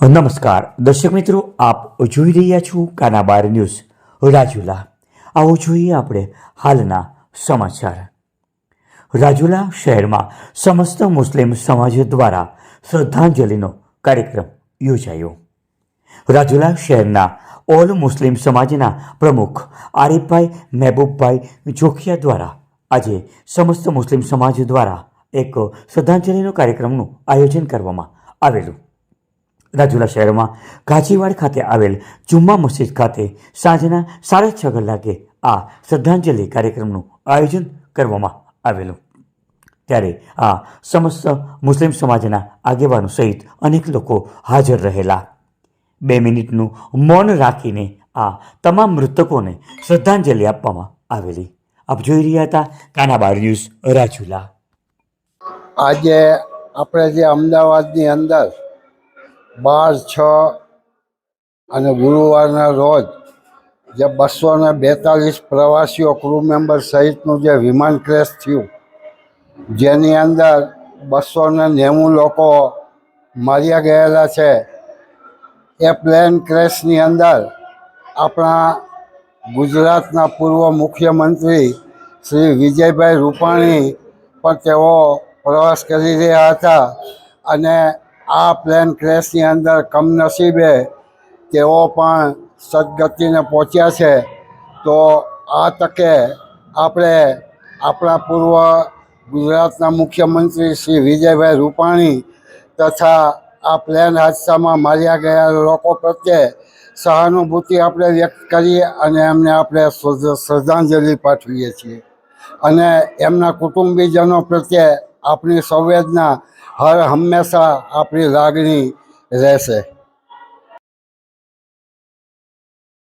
નમસ્કાર. દર્શક મિત્રો, આપ જોઈ રહ્યા છો કાનાબાર ન્યૂઝ. રાજુલા. આવો જોઈએ આપણે હાલના સમાચાર. રાજુલા શહેરમાં સમસ્ત મુસ્લિમ સમાજ દ્વારા શ્રદ્ધાંજલિનો કાર્યક્રમ યોજાયો. રાજુલા શહેરના ઓલ મુસ્લિમ સમાજના પ્રમુખ આરીફભાઈ મહેબૂબભાઈ જોખિયા દ્વારા આજે સમસ્ત મુસ્લિમ સમાજ દ્વારા એક શ્રદ્ધાંજલિનો કાર્યક્રમનું આયોજન કરવામાં આવેલું. રાજુલા શહેરમાં ગાજીવાડ ખાતે આવેલ જુમ્મા મસ્જિદ ખાતે સાંજના સાડા છ કલાકે આ શ્રદ્ધાંજલિ કાર્યક્રમનું આયોજન કરવામાં આવેલું. ત્યારે આ સમસ્ત મુસ્લિમ સમાજના આગેવાનો સહિત અનેક લોકો હાજર રહેલા. બે મિનિટનું મૌન રાખીને આ તમામ મૃતકોને શ્રદ્ધાંજલિ આપવામાં આવેલી. આપ જોઈ રહ્યા હતા કાનાબાર ન્યૂઝ રાજુલા. આજે આપણે જે અમદાવાદની અંદર બાર છ અને ગુરુવારના રોજ જે બસો ને બેતાલીસ પ્રવાસીઓ ક્રૂ મેમ્બર સહિતનું જે વિમાન ક્રેશ થયું, જેની અંદર બસો ને નેવું લોકો માર્યા ગયેલા છે. એ પ્લેન ક્રેશની અંદર આપણા ગુજરાતના પૂર્વ મુખ્યમંત્રી શ્રી વિજયભાઈ રૂપાણી પણ તેઓ પ્રવાસ કરી રહ્યા હતા અને આ પ્લેન ક્રેશની અંદર કમનસીબે તેઓ પણ સદગતિને પહોંચ્યા છે. તો આ તકે આપણે આપણા પૂર્વ ગુજરાતના મુખ્યમંત્રી શ્રી વિજયભાઈ રૂપાણી તથા આ પ્લેન હાદસામાં માર્યા ગયા લોકો પ્રત્યે સહાનુભૂતિ આપણે વ્યક્ત કરીએ અને એમને આપણે શ્રદ્ધાંજલિ પાઠવીએ છીએ. અને એમના કુટુંબીજનો પ્રત્યે આપણી સંવેદના હર હંમેશા આપણી લાગણી રહેશે.